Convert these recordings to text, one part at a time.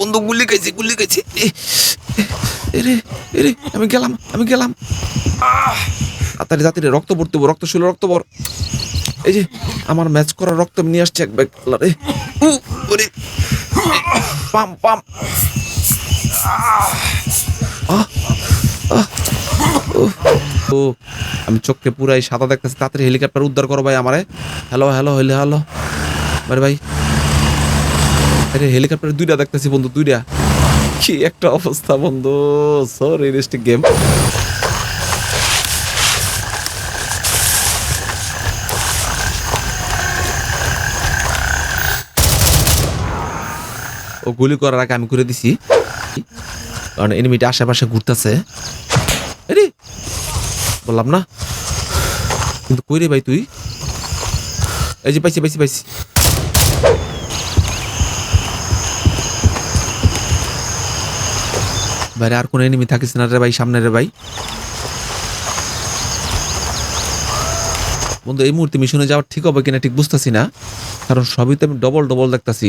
বন্ধু, গুলি গুলি খাইছে। এরে এরে আমি গেলাম আমি গেলাম। রক্ত পড়তে রক্ত শুলো রক্ত পর এই যে, আমার ম্যাচ করা রক্ত নিয়ে আসছে এক ব্যাগ রে পাম পাম। ও, আমি চোখকে পুরাই সাদা দেখতেছি, তাড়াতাড়ি হেলিকপ্টার উদ্ধার করো ভাই আমারে। হ্যালো হ্যালো হ্যালো হ্যালো আরে ভাই। আরে, হেলিকপ্টার দুইটা দেখতেছি বন্ধু, দুইটা। কি একটা অবস্থা বন্ধু সো রিয়েলিস্টিক গেম ও গুলি করার আগে আমি করে দিছি। কারণ এনিমিটা আশেপাশে ঘুরতেছে। আরে, বললাম না। কিন্তু কই রে ভাই তুই? এই যে পাইছি পাইছি পাইছি। বাইরে আর কোন এনিমি থাকিস না রে ভাই, সামনে রে ভাই। বন্ধু, এই মুহূর্তে মিশনে যাওয়ার ঠিক হবে কিনা ঠিক বুঝতেছি না। কারণ সবই তো আমি ডবল ডবল দেখতাছি।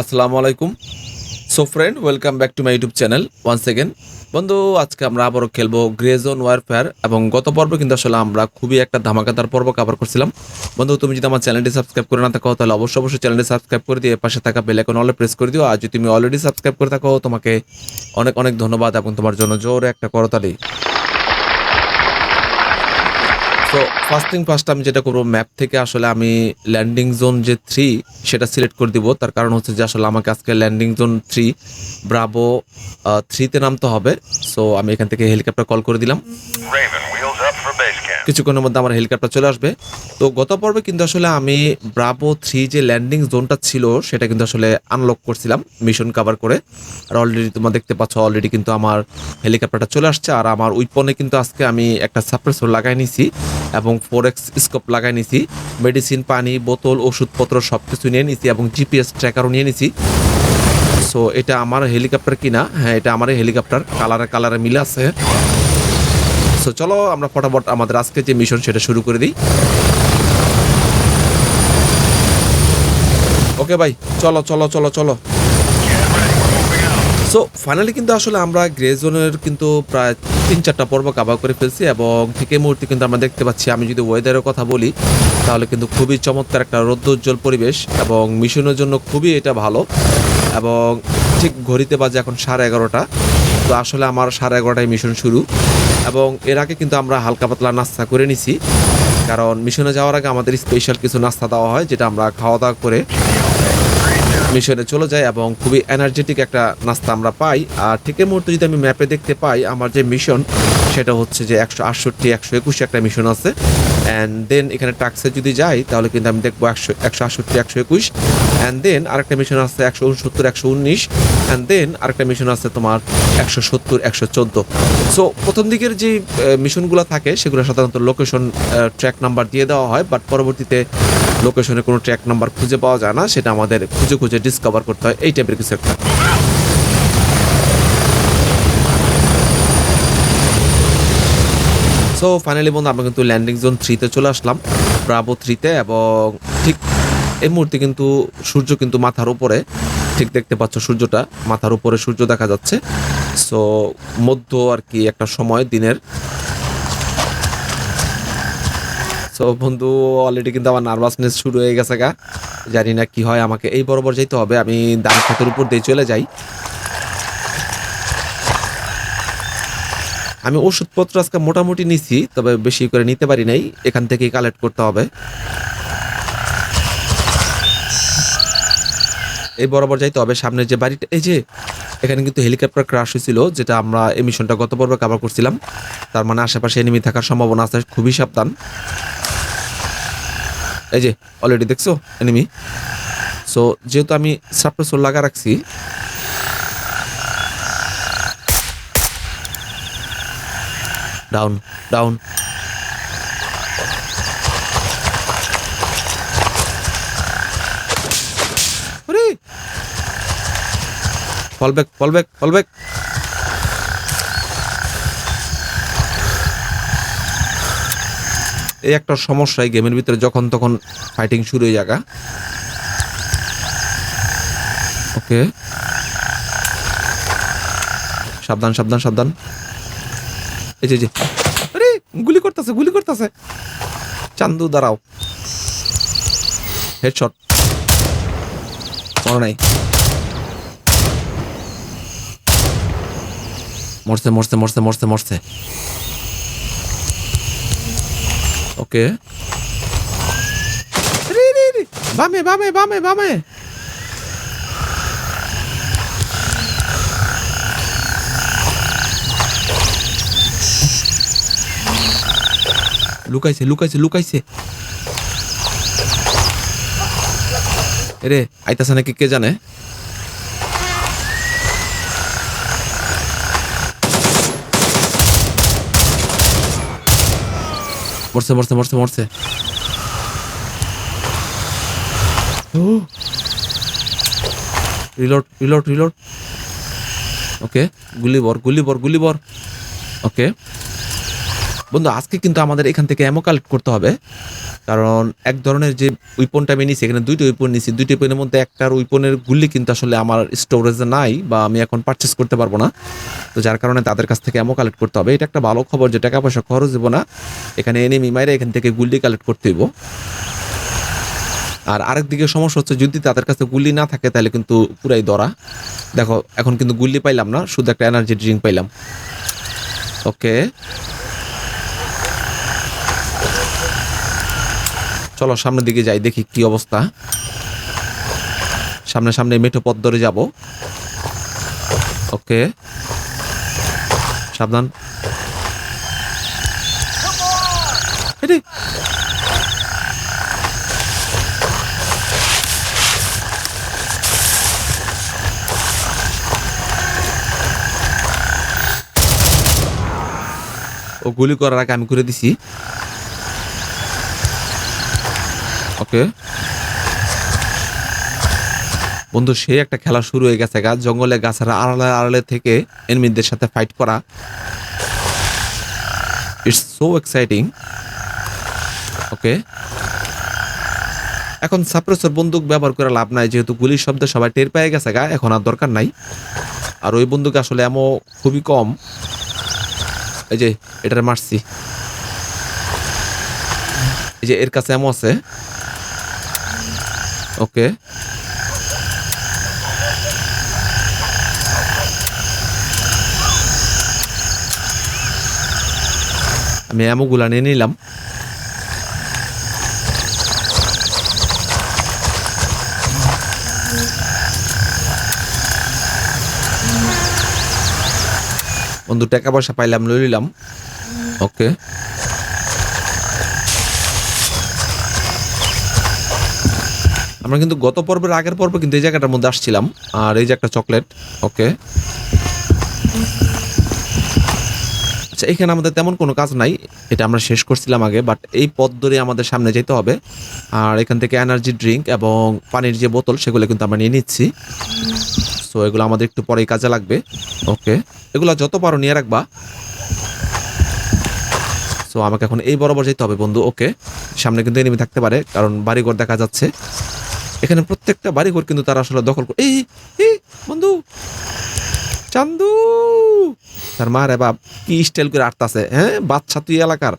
আসসালামু আলাইকুম। So friend welcome back to my YouTube channel once again বন্ধু, আজকে আমরা আবারও খেলব গ্রেজন ওয়ারফেয়ার এবং গত পর্ব কিন্তু আসলে আমরা খুবই একটা ধামাকাদার পর্ব কভার করছিলাম। বন্ধু, তুমি যদি আমার চ্যানেলটি সাবস্ক্রাইব করে না থাকো, তাহলে অবশ্যই অবশ্যই চ্যানেলটি সাবস্ক্রাইব করে দিয়ে পাশে থাকা বেল আইকন অলে প্রেস করে দিও। আর যদি তুমি অলরেডি সাবস্ক্রাইব করে থাকো, তোমাকে অনেক অনেক ধন্যবাদ এবং তোমার জন্য জোরে একটা করতালি। তো ফার্স্ট থিং ফার্স্ট আমি যেটা করব ম্যাপ থেকে আসলে আমি ল্যান্ডিং জোন যে থ্রি সেটা সিলেক্ট করে দিব। তার কারণ হচ্ছে যে আসলে আমাকে আজকে ল্যান্ডিং জোন থ্রি ব্রাবো থ্রিতে নামতে হবে। সো আমি এখান থেকে হেলিকপ্টার কল করে দিলাম। কিছুক্ষণের মধ্যে আমার হেলিকপ্টার চলে আসবে। তো গত পর্বে কিন্তু আসলে আমি ব্রাভো থ্রি যে ল্যান্ডিং জোনটা ছিল, সেটা কিন্তু আসলে আনলক করছিলাম মিশন কভার করে। আর অলরেডি তোমরা দেখতে পাচ্ছ অলরেডি কিন্তু আমার হেলিকপ্টারটা চলে আসছে। আর আমার উইপনে কিন্তু আজকে আমি একটা সাপ্রেসর লাগাই নিছি এবং ফোর এক্স স্কোপ লাগাই নিছি। মেডিসিন পানি, বোতল, ওষুধপত্র সব কিছু নিয়ে নিছি এবং জিপিএস ট্র্যাকারও নিয়ে নিছি। সো এটা আমার হেলিকপ্টার কিনা? হ্যাঁ এটা আমার হেলিকপ্টার কালারে কালারে মিলে আছে। সো চলো আমরা ফটাফট আমাদের আজকে যে মিশন সেটা শুরু করে দিই। ওকে ভাই চলো চলো চলো চলো। সো ফাইনালি কিন্তু আসলে আমরা গ্রে জোনের কিন্তু প্রায় তিন, চারটা পর্ব কাভার করে ফেলছি এবং এই মুহূর্তে কিন্তু আমরা দেখতে পাচ্ছি, আমি যদি ওয়েদারের কথা বলি, তাহলে কিন্তু খুবই চমৎকার একটা রৌদ্রোজ্জ্বল পরিবেশ এবং মিশনের জন্য খুবই এটা ভালো এবং ঠিক ঘড়িতে বাজে এখন সাড়ে এগারোটা। তো আসলে আমার সাড়ে এগারোটায় মিশন শুরু। এবং এর আগে কিন্তু আমরা হালকা পাতলা নাস্তা করে নিছি। কারণ মিশনে যাওয়ার আগে আমাদের স্পেশাল কিছু নাস্তা দেওয়া হয়, যেটা আমরা খাওয়া দাওয়া করে মিশনে চলে যাই এবং খুবই এনার্জেটিক একটা নাস্তা আমরা পাই। আর ঠিক এই মুহূর্তে যদি আমি ম্যাপে দেখতে পাই, আমার যে মিশন সেটা হচ্ছে যে একশো আটষট্টি, একশো একুশে একটা মিশন আছে। অ্যান্ড দেন এখানে টাক্সে যদি যাই, তাহলে কিন্তু আমি দেখব একশো একশো আটষট্টি, একশো একুশ। অ্যান্ড দেন আরেকটা মিশন আছে একশো উনসত্তর, একশো উনিশ। অ্যান্ড দেন আরেকটা মিশন আছে তোমার একশো সত্তর, একশো চোদ্দ। সো প্রথম দিকের যে মিশনগুলো থাকে, সেগুলো সাধারণত লোকেশন ট্র্যাক নাম্বার দিয়ে দেওয়া হয়। বাট পরবর্তীতে লোকেশনে কোনো ট্র্যাক নাম্বার খুঁজে পাওয়া যায় না। সেটা আমাদের খুঁজে খুঁজে ডিসকভার করতে হয়। এই টাইপের কিছু একটা। সো ফাইনালি বন্ধু, আমরা কিন্তু ল্যান্ডিং জোন থ্রিতে চলে আসলাম। ব্রাভো থ্রিতে এবং ঠিক এই মুহূর্তে কিন্তু সূর্য কিন্তু মাথার উপরে, ঠিক দেখতে পাচ্ছ সূর্যটা, মাথার উপরে সূর্য দেখা যাচ্ছে। সো মধ্য আর কি একটা সময়, দিনের। সো বন্ধু অলরেডি কিন্তু আমার নার্ভাসনেস শুরু হয়ে গেছে গা। জানি না কি হয়, আমাকে এই বরাবর যাইতে হবে। আমি দান খাতের উপর দিয়ে চলে যাই। আমি ওষুধপত্র আজকে মোটামুটি নিছি, তবে বেশি করে নিতে পারি নাই। এখান থেকেই কালেক্ট করতে হবে। এই বরাবর যাইতে হবে। সামনের যে বাড়িটা, এই যে, এখানে কিন্তু হেলিকপ্টার ক্রাশ হয়েছিল, যেটা আমরা এই মিশনটা গত পর্বে কাভার করছিলাম। তার মানে আশেপাশে এনিমি থাকার সম্ভাবনা আছে, খুবই সাবধান। এই যে অলরেডি দেখছ এনিমি সো যেহেতু আমি সাপ্রেসর লাগা রাখছি down down fallback fallback fallback এই একটা সমস্যা এই গেমের ভিতরে যখন তখন ফাইটিং শুরু হয়ে যাগা। ওকে। সাবধান সাবধান সাবধান। এই যে আরে, গুলি করতেছে গুলি করতেছে। চান্দু, দাঁড়াও। হেডশট মনে নাই। মরছে মরছে মরছে মরছে মরছে ওকে। বামে বামে বামে বামে লুকাইছে লুকাইছে লুকাইছে রে আইতাছে নাকি কে জানে মরছে মরছে মরছে মরছে। রিলোড রিলোড রিলোড ওকে গুলি বর গুলি বর গুলি বর। ওকে বন্ধু, আজকে কিন্তু আমাদের এখান থেকে অ্যামো কালেক্ট করতে হবে। কারণ এক ধরনের যে উইপনটা আমি নিছি, এখানে দুইটা উইপন নিছি। দুইটা উইপনের মধ্যে একটার উইপনের গুলি কিন্তু আসলে আমার স্টোরেজে নাই বা আমি এখন পারচেস করতে পারব না। তো যার কারণে তাদের কাছ থেকে অ্যামো কালেক্ট করতে হবে। এটা একটা ভালো খবর যে টাকা পয়সা খরচ দেবো না। এখানে এনিমি মাইরে এখান থেকে গুলি কালেক্ট করতে হইব। আর আরেক দিকে সমস্যা হচ্ছে, যদি তাদের কাছে গুলি না থাকে তাহলে কিন্তু পুরাই দরা দেখো, এখন কিন্তু গুলি পাইলাম না, শুধু একটা এনার্জি ড্রিঙ্ক পাইলাম। ওকে চলো সামনের দিকে যাই, দেখি কি অবস্থা। সামনে সামনে মেঠো পথ ধরে যাব। ওকে। সাবধান। ও গুলি করার আগে আমি করে দিছি। ওকে বন্ধু, সেই একটা খেলা শুরু হয়ে গেছে গাছ জঙ্গলে গাছের আড়ালে আড়ালে থেকে এনিমিদের সাথে ফাইট করা। ইটস সো এক্সাইটিং ওকে এখন সাপ্রেসর বন্দুক ব্যবহার করে লাভ নাই, যেহেতু গুলির শব্দে সবাই টের পেয়ে গেছে গা, এখন আর দরকার নাই। আর ওই বন্দুক আসলে এমন খুবই কম। এই যে, এটার মারছি। এই যে, এর কাছে এমন আছে। ওকে আমি অ্যামোগুলা নিয়ে নিলাম। বন্ধু টাকা পয়সা পাইলাম লই নিলাম। ওকে আমরা কিন্তু গত পর্বের আগের পর্বে কিন্তু এই জায়গাটার মধ্যে আসছিলাম। আর এই যে একটা চকলেট, ওকে। আচ্ছা এখানে আমাদের তেমন কোনো কাজ নাই। এটা আমরা শেষ করছিলাম আগে বাট এই পথ ধরে আমাদের সামনে যেতে হবে। আর এখান থেকে এনার্জি ড্রিঙ্ক এবং পানির যে বোতল, সেগুলো কিন্তু আমরা নিয়ে নিচ্ছি। সো এগুলো আমাদের একটু পরেই কাজে লাগবে। ওকে। এগুলো যত পারো নিয়ে রাখবা। সো আমাকে এখন এই বরাবর যেতে হবে বন্ধু, ওকে। সামনে কিন্তু এনিমি থাকতে পারে, কারণ বাড়িঘর দেখা যাচ্ছে। এখানে প্রত্যেকটা বাড়িঘর কিন্তু তারা আসলে দখল করে এই বন্ধু, চান্দু। তার মা রে বাপ কি স্টাইল করে আটতাছে হ্যাঁ? বাচ্চা তুই এলাকার।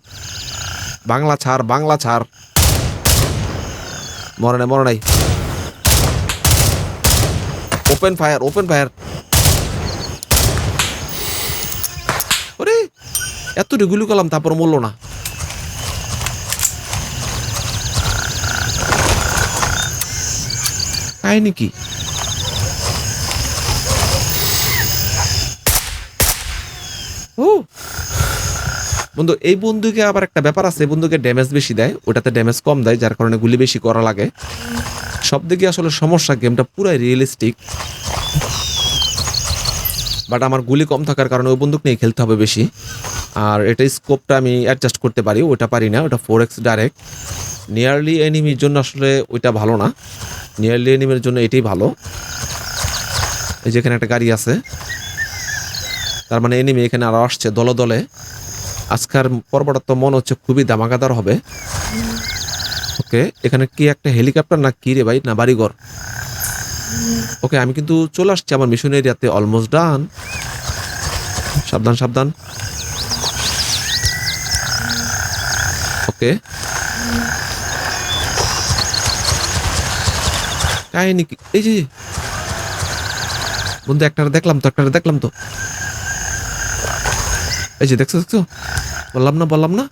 বাংলা ছাড় বাংলা ছাড়। মরে নাই ওপেন ফায়ার ওপেন ফায়ার ওরে এত গুলি করলাম, তারপর মরলো না। কাহিনী কি? ও। বন্ধু এই বন্ধুকে আবার একটা ব্যাপার আছে এই বন্দুকে ড্যামেজ বেশি দেয় ওটাতে ড্যামেজ কম দেয় যার কারণে গুলি বেশি করা লাগে। সব দিকে আসলে সমস্যা গেমটা পুরাই রিয়েলিস্টিক বাট আমার গুলি কম থাকার কারণে ওই বন্দুক নিয়ে খেলতে হবে বেশি। আর এটা স্কোপটা আমি অ্যাডজাস্ট করতে পারি ওটা পারি না ওটা ফোর এক্স ডাইরেক্ট নিয়ারলি এনিমির জন্য আসলে ওইটা ভালো না। নিয়ারলি এনিমির জন্য এটাই ভালো। এই যেখানে একটা গাড়ি আছে। তার মানে এনিমি এখানে আরও আসছে দলে দলে। আজকের পর্বটা তো মনে হচ্ছে খুবই দামাকাদার হবে। ওকে এখানে কি একটা হেলিকপ্টার না কি রে ভাই? না বাড়িঘর। ওকে আমি কিন্তু চলে আসছি আমার মিশন এরিয়াতে অলমোস্ট ডান সাবধান সাবধান। ওকে কাহিনী কি? এই যে বন্ধু একটা দেখলাম তো একটা দেখলাম তো। এই যে, দেখছ দেখছ? বললাম না বললাম না?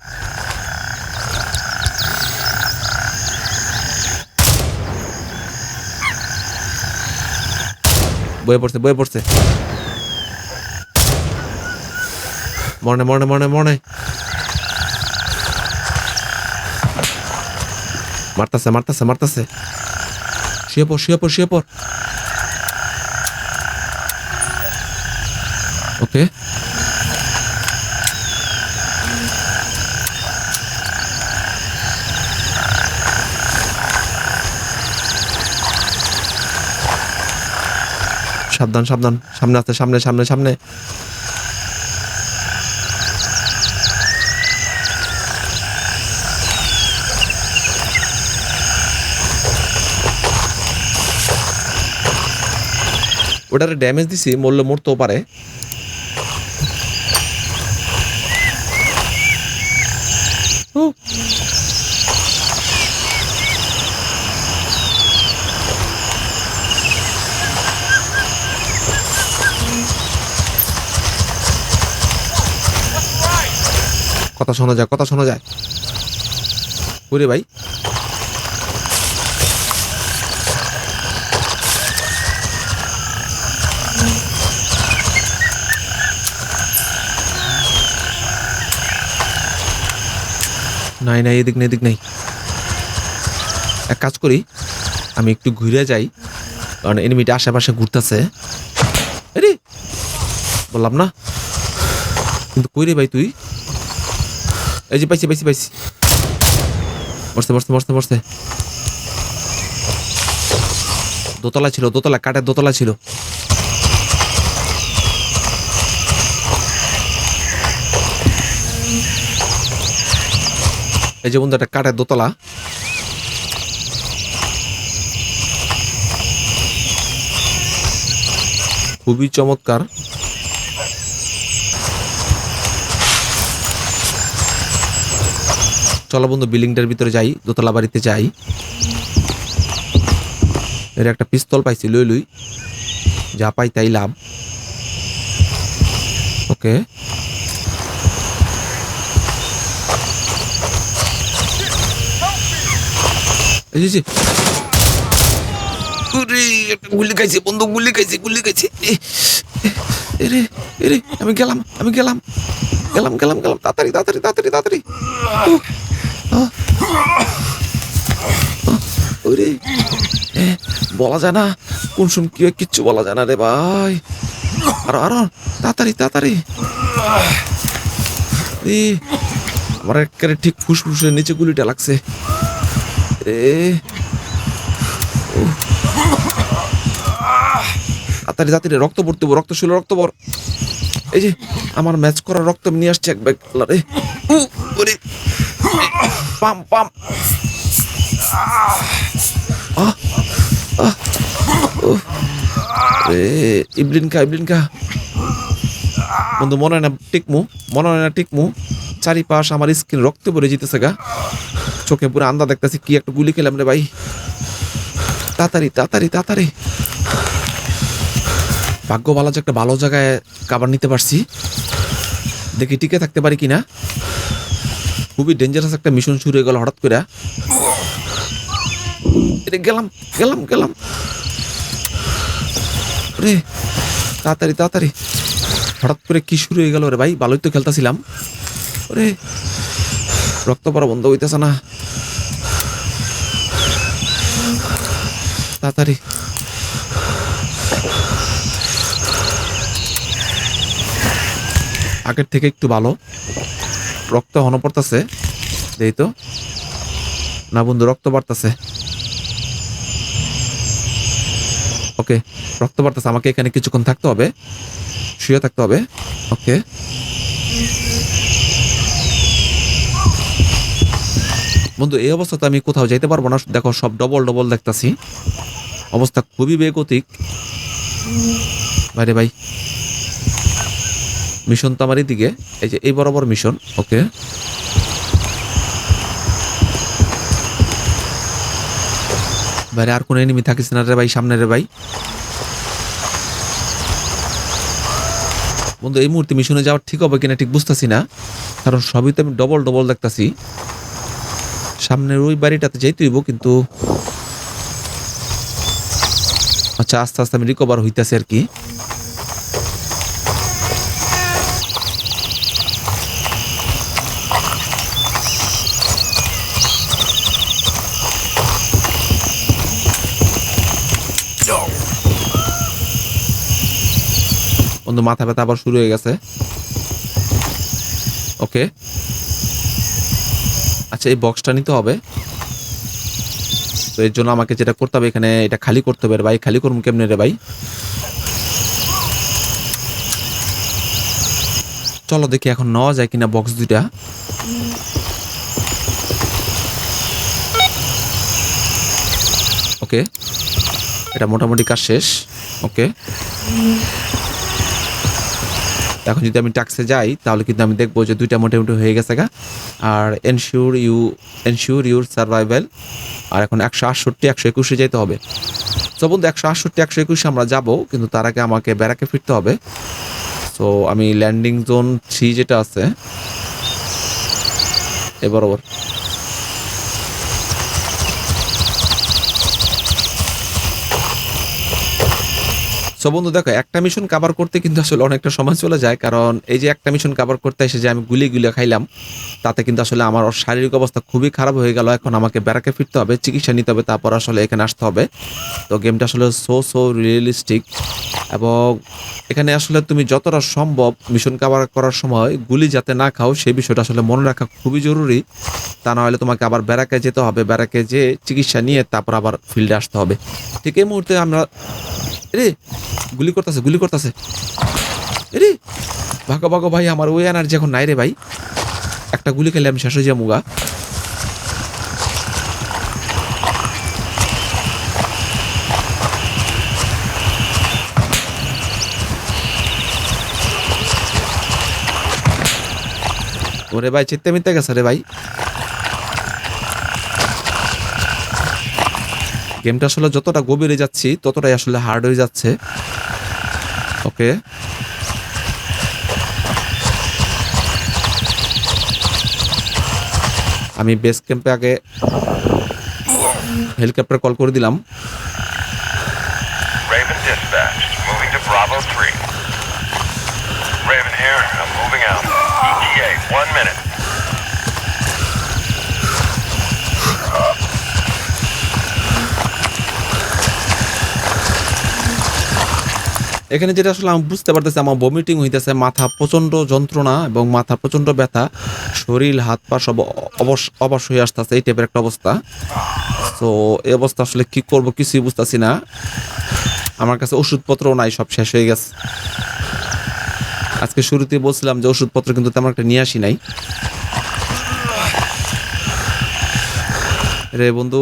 বয়ে পড়ছে বয়ে পড়ছে মনে মনে মনে মনে মারতাছে মারতাছে মারতাছে শুয়ে পড় শুয়ে পড় শুয়ে পড় ওকে সাবধান সাবধান। সামনে আসতে সামনে সামনে সামনে। ওটারে ড্যামেজ দিছি মরলে মরতেও পারে। কথা শোনা যায়, কথা শোনা যায়। ওরে ভাই। নাই নাই, এদিক নেই এদিক নেই। এক কাজ করি, আমি একটু ঘুরে যাই, কারণ এনিমিটা আশেপাশে ঘুরতেছে। বললাম না। কিন্তু কই রে ভাই তুই? এই যে পাইছি পাইছি পাইছি মরছে মরছে মরছে মরছে দোতলা ছিল দোতলা কাঠের দোতলা ছিল এই যে বন্ধু একটা কাঠের দোতলা খুবই চমৎকার চলো বন্ধু বিল্ডিংটার ভিতরে যাই দোতলা বাড়িতে যাই এর একটা পিস্তল পাইছি লই লই যা পাই তাই লাভ ওকে গুলি খাইছে বন্ধু গুলি খাইছে গুলি খাইছে আমি গেলাম আমি গেলাম গেলাম গেলাম গেলাম। তাড়াতাড়ি তাড়াতাড়ি তাড়াতাড়ি তাড়াতাড়ি। ওরে বলা যায় না। কোন শুন কি কিচ্ছু বলা যায় না রে ভাই। আর, আরও তাড়াতাড়ি তাড়াতাড়ি। আমার একেবারে ঠিক ফুসফুসের নিচে গুলিটা লাগছে। এ তাড়াতাড়ি তাড়াতাড়ি, রক্ত পড়তে রক্ত ছিল রক্ত পর এই যে আমার ম্যাচ করা রক্ত নিয়ে আসছি এক ব্যাগ রে। পাম পাম। আহ, আহ, উহ। রে ইবলিন খা ইবলিন খা। বন্ধু মনে হয় না টিকমু মনে হয় না টিকমু চারিপাশ আমার স্কিন রক্ত ভরে যেতেছে গা। চোখে পুরো আন্দা দেখতেছি কি একটা গুলি খেলাম রে ভাই। তাড়াতাড়ি তাড়াতাড়ি তাড়াতাড়ি। ভাগ্য ভালো যে একটা ভালো জায়গায় কাবার নিতে পারছি। দেখি টিকে থাকতে পারি কিনা। খুবই ডেঞ্জারাস একটা মিশন শুরু হয়ে গেল হঠাৎ করে। গেলাম গেলাম গেলাম। রে তাড়াতাড়ি তাড়াতাড়ি। হঠাৎ করে কি শুরু হয়ে গেল রে ভাই? ভালোই তো খেলতেছিলাম। রে রক্ত পড়া বন্ধ হইতেছে না। তাড়াতাড়ি। আগের থেকে একটু ভালো। রক্ত হন পড়তেছে, দেই তো। না বন্ধু, রক্ত বাড়তেছে। ওকে, রক্ত বাড়তেছে, আমাকে এখানে কিছুক্ষণ থাকতে হবে। শুয়ে থাকতে হবে। ওকে। বন্ধু, এই অবস্থাতে আমি কোথাও যাইতে পারব না। দেখো, সব ডবল ডবল দেখতেছি। অবস্থা খুবই বেগতিক। বাইরে, ভাই। মিশন তো আমার দিকে। এই যে, এই বরাবর মিশন, ওকে। বাইরে আর কোনো এনিমি থাকিস না রে ভাই, সামনে রে ভাই। বন্ধু, এই মুহূর্তে মিশনে যাওয়ার ঠিক হবে কিনা ঠিক বুঝতেছি না। কারণ সবই তো আমি ডবল ডবল দেখতাছি। সামনের ওই বাড়িটাতে যাইতে হইব, কিন্তু আচ্ছা আস্তে আস্তে আমি রিকভার হইতাছি আর কি। বন্ধু মাথা ব্যথা আবার শুরু হয়ে গেছে। ওকে। আচ্ছা এই বক্সটা নিতে হবে। তো এর জন্য আমাকে যেটা করতে হবে এখানে এটা খালি করতে হবে ভাই। খালি করুন কেমনে রে ভাই? চলো দেখি এখন নেওয়া যায় কিনা বক্স দুইটা। ওকে। এটা মোটামুটি কাজ শেষ। ওকে। এখন যদি আমি টাক্সে যাই, তাহলে কিন্তু আমি দেখব যে দুইটা মোটামুটি হয়ে গেছে গা। আর ensure you ensure your survival আর এখন একশো আটষট্টি, একশো একুশে যেতে হবে। তো বন্ধু, একশো আটষট্টি, একশো একুশে আমরা যাব, কিন্তু তার আগে আমাকে ব্যারাকে ফিরতে হবে। তো আমি ল্যান্ডিং জোন থ্রি যেটা আছে এ বরাবর সো বন্ধু, দেখো, একটা মিশন কাভার করতে কিন্তু আসলে অনেকটা সময় চলে যায়। কারণ এই যে একটা মিশন কাভার করতে এসে যে আমি গুলি গুলি খাইলাম, তাতে কিন্তু আসলে আমার শারীরিক অবস্থা খুবই খারাপ হয়ে গেল। এখন আমাকে ব্যারাকে ফিরতে হবে, চিকিৎসা নিতে হবে, তারপর আসলে এখানে আসতে হবে। তো গেমটা আসলে সো সো রিয়েলিস্টিক এবং এখানে আসলে তুমি যতটা সম্ভব মিশন কাভার করার সময় গুলি যাতে না খাও, সেই বিষয়টা আসলে মনে রাখা খুবই জরুরি। তা না হলে তোমাকে আবার ব্যারাকে যেতে হবে, ব্যারাকে যে চিকিৎসা নিয়ে তারপর আবার ফিল্ডে আসতে হবে। ঠিক এই মুহূর্তে আমরা রে! গুলি করতেছে গুলি করতেছে। রে ভাগো ভাগো ভাই, আমার ওই এনার্জি এখন নাই রে ভাই। একটা গুলি খেলে আমি শেষ হয়ে যাব গা। ওরে ভাই, চিত্তে মিত্তে গেছে রে ভাই। গেমটা আসলে যতটা গভীরে যাচ্ছি, ততটাই আসলে হার্ড হয়ে যাচ্ছে। ওকে। আমি বেস ক্যাম্পে আগে হেলিকপ্টার কল করে দিলাম। One minute. এখানে যেটা আসলে আমি বুঝতে পারতেছি, আমার বমিটিং হইতেছে, মাথা প্রচণ্ড যন্ত্রণা এবং মাথা প্রচণ্ড ব্যথা, শরীর, হাত পা সব অবশ হয়ে আসতেছে, এই টাইপের একটা অবস্থা। তো এই অবস্থা আসলে কি করব কিছুই বুঝতেছি না। আমার কাছে ওষুধপত্রও নাই, সব শেষ হয়ে গেছে। আজকে শুরুতে বলছিলাম যে ওষুধপত্র কিন্তু তেমন একটা নিয়ে আসি নাই। রে বন্ধু,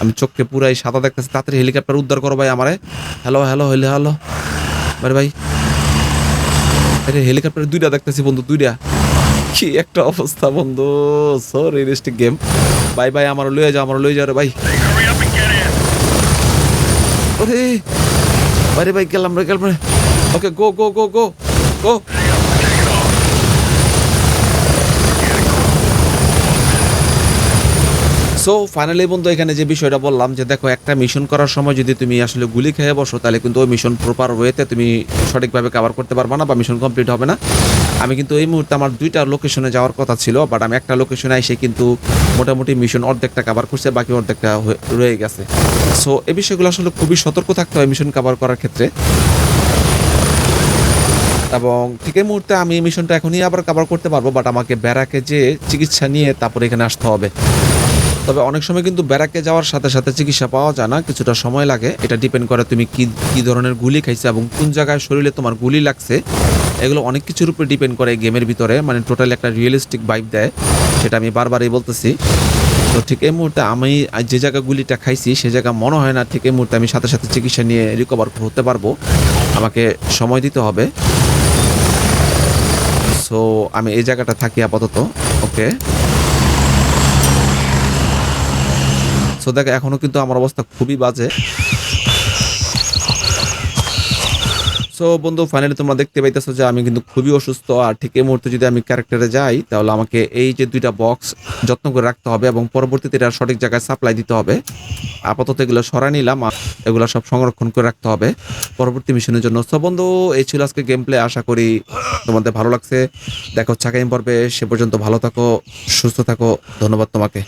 আমি চোখকে পুরাই সাদা দেখতেছি, তাড়াতাড়ি হেলিকপ্টার উদ্ধার করো ভাই আমারে। হ্যালো হ্যালো হ্যালো হ্যালো আরে ভাই। আরে, হেলিকপ্টার দুইটা দেখতেছি বন্ধু, দুইটা। কি একটা অবস্থা বন্ধু সো রিয়েলিস্টিক গেম ভাই ভাই আমার লয়ে যাও আমার লয়ে যাও রে ভাই. ওরে আরে ভাই, গেলাম রে গেলাম রে। ওকে গো গো গো গো গো সো ফাইনালি বন্ধু, এখানে যে বিষয়টা বললাম যে দেখো, একটা মিশন করার সময় যদি তুমি আসলে গুলি খেয়ে বসো, তাহলে কিন্তু ওই মিশন প্রপার ওয়েতে তুমি সঠিকভাবে কভার করতে পারবে না বা মিশন কমপ্লিট হবে না। আমি কিন্তু এই মুহূর্তে আমার দুইটা লোকেশনে যাওয়ার কথা ছিল বাট আমি একটা লোকেশনে এসে কিন্তু মোটামুটি মিশন অর্ধেকটা কভার করছে, বাকি অর্ধেকটা রয়ে গেছে। সো এই বিষয়গুলো আসলে খুবই সতর্ক থাকতে হয় মিশন কাভার করার ক্ষেত্রে। এবং ঠিক এই মুহূর্তে আমি মিশনটা এখনই আবার কভার করতে পারব বাট আমাকে ব্যারাকে যে চিকিৎসা নিয়ে তারপরে এখানে আসতে হবে। তবে অনেক সময় কিন্তু ব্যারাকে যাওয়ার সাথে সাথে চিকিৎসা পাওয়া যায় না, কিছুটা সময় লাগে। এটা ডিপেন্ড করে তুমি কি কি ধরনের গুলি খাইছো এবং কোন জায়গায় শরীরে তোমার গুলি লাগছে। এগুলো অনেক কিছুর উপরে ডিপেন্ড করে গেমের ভিতরে মানে টোটাল একটা রিয়েলিস্টিক বাইক দেয়, সেটা আমি বারবারই বলতেছি। তো ঠিক এই মুহূর্তে আমি যে জায়গা গুলিটা খাইছি, সে জায়গা মনে হয় না ঠিক এই মুহূর্তে আমি সাথে সাথে চিকিৎসা নিয়ে রিকভার হতে পারব। আমাকে সময় দিতে হবে। সো আমি এই জায়গাটা থাকি আপাতত। ওকে সো দেখ, এখনও কিন্তু আমার অবস্থা খুবই বাজে। সো বন্ধু ফাইনালি তোমরা দেখতে পাইতেছো যে আমি কিন্তু খুবই অসুস্থ, আর ঠিক এই মুহূর্তে যদি আমি ক্যারেক্টারে যাই, তাহলে আমাকে এই যে দুইটা বক্স যত্ন করে রাখতে হবে এবং পরবর্তীতে এটা সঠিক জায়গায় সাপ্লাই দিতে হবে। আপাতত এগুলো সরাই নিলাম এগুলো সব সংরক্ষণ করে রাখতে হবে পরবর্তী মিশনের জন্য। সো বন্ধু, এই ছিল আজকে গেম প্লে আশা করি তোমাদের ভালো লাগছে। দেখো চাকাইম পর্বে সে পর্যন্ত ভালো থাকো, সুস্থ থাকো, ধন্যবাদ তোমাকে।